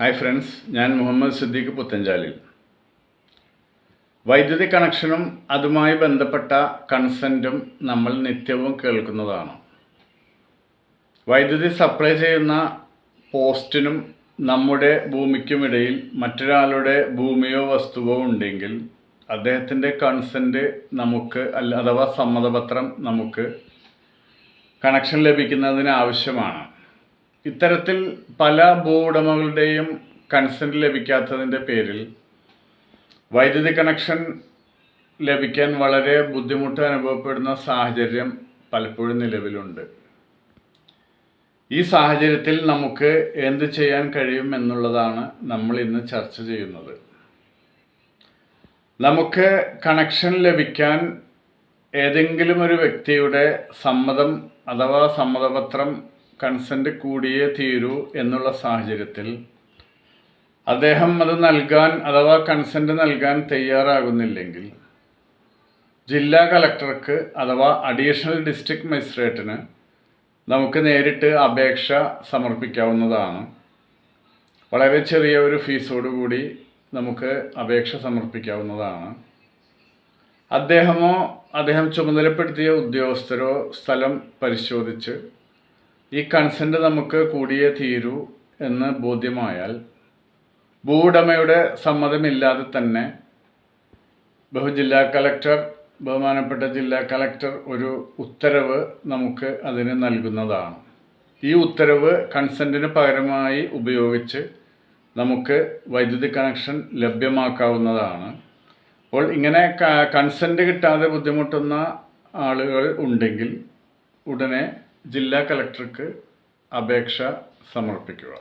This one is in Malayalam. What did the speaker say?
ഹായ് ഫ്രണ്ട്സ് ഞാൻ മുഹമ്മദ് സിദ്ദീഖ് പുത്തഞ്ചാലിൽ. വൈദ്യുതി കണക്ഷനും അതുമായി ബന്ധപ്പെട്ട കൺസെന്റും നമ്മൾ നിത്യവും കേൾക്കുന്നതാണ്. വൈദ്യുതി സപ്ലൈ ചെയ്യുന്ന പോസ്റ്റിനും നമ്മുടെ ഭൂമിക്കുമിടയിൽ മറ്റൊരാളുടെ ഭൂമിയോ വസ്തുവോ ഉണ്ടെങ്കിൽ അദ്ദേഹത്തിന്റെ കൺസെന്റ് നമുക്ക് അല്ല അഥവാ സമ്മതപത്രം നമുക്ക് കണക്ഷൻ ലഭിക്കുന്നതിന് ആവശ്യമാണ്. ഇത്തരത്തിൽ പല ഭൂവുടമകളുടെയും കൺസെന്റ് ലഭിക്കാത്തതിന്റെ പേരിൽ വൈദ്യുതി കണക്ഷൻ ലഭിക്കാൻ വളരെ ബുദ്ധിമുട്ട് അനുഭവപ്പെടുന്ന സാഹചര്യം പലപ്പോഴും നിലവിലുണ്ട്. ഈ സാഹചര്യത്തിൽ നമുക്ക് എന്ത് ചെയ്യാൻ കഴിയും എന്നുള്ളതാണ് നമ്മൾ ഇന്ന് ചർച്ച ചെയ്യുന്നത്. നമുക്ക് കണക്ഷൻ ലഭിക്കാൻ ഏതെങ്കിലും ഒരു വ്യക്തിയുടെ സമ്മതം അഥവാ സമ്മതപത്രം കൺസെന്റ് കൂടിയേ തീരൂ എന്നുള്ള സാഹചര്യത്തിൽ അദ്ദേഹം അത് നൽകാൻ അഥവാ കൺസെന്റ് നൽകാൻ തയ്യാറാകുന്നില്ലെങ്കിൽ ജില്ലാ കളക്ടർക്ക് അഥവാ അഡീഷണൽ ഡിസ്ട്രിക്ട് മജിസ്ട്രേറ്റിന് നമുക്ക് നേരിട്ട് അപേക്ഷ സമർപ്പിക്കാവുന്നതാണ്. വളരെ ചെറിയ ഒരു ഫീസോടുകൂടി നമുക്ക് അപേക്ഷ സമർപ്പിക്കാവുന്നതാണ്. അദ്ദേഹമോ അദ്ദേഹം ചുമതലപ്പെടുത്തിയ ഉദ്യോഗസ്ഥരോ സ്ഥലം പരിശോധിച്ച് ഈ കൺസെന്റ് നമുക്ക് കൂടിയേ തീരൂ എന്ന് ബോധ്യമായാൽ ഭൂവുടമയുടെ സമ്മതമില്ലാതെ തന്നെ ബഹുജില്ലാ കളക്ടർ ബഹുമാനപ്പെട്ട ജില്ലാ കളക്ടർ ഒരു ഉത്തരവ് നമുക്ക് അതിന് നൽകുന്നതാണ്. ഈ ഉത്തരവ് കൺസെന്റിന് പകരമായി ഉപയോഗിച്ച് നമുക്ക് വൈദ്യുതി കണക്ഷൻ ലഭ്യമാക്കാവുന്നതാണ്. അപ്പോൾ ഇങ്ങനെ കൺസെന്റ് കിട്ടാതെ ബുദ്ധിമുട്ടുന്ന ആളുകൾ ഉണ്ടെങ്കിൽ ഉടനെ ജില്ലാ കളക്ടർക്ക് അപേക്ഷ സമർപ്പിക്കുക.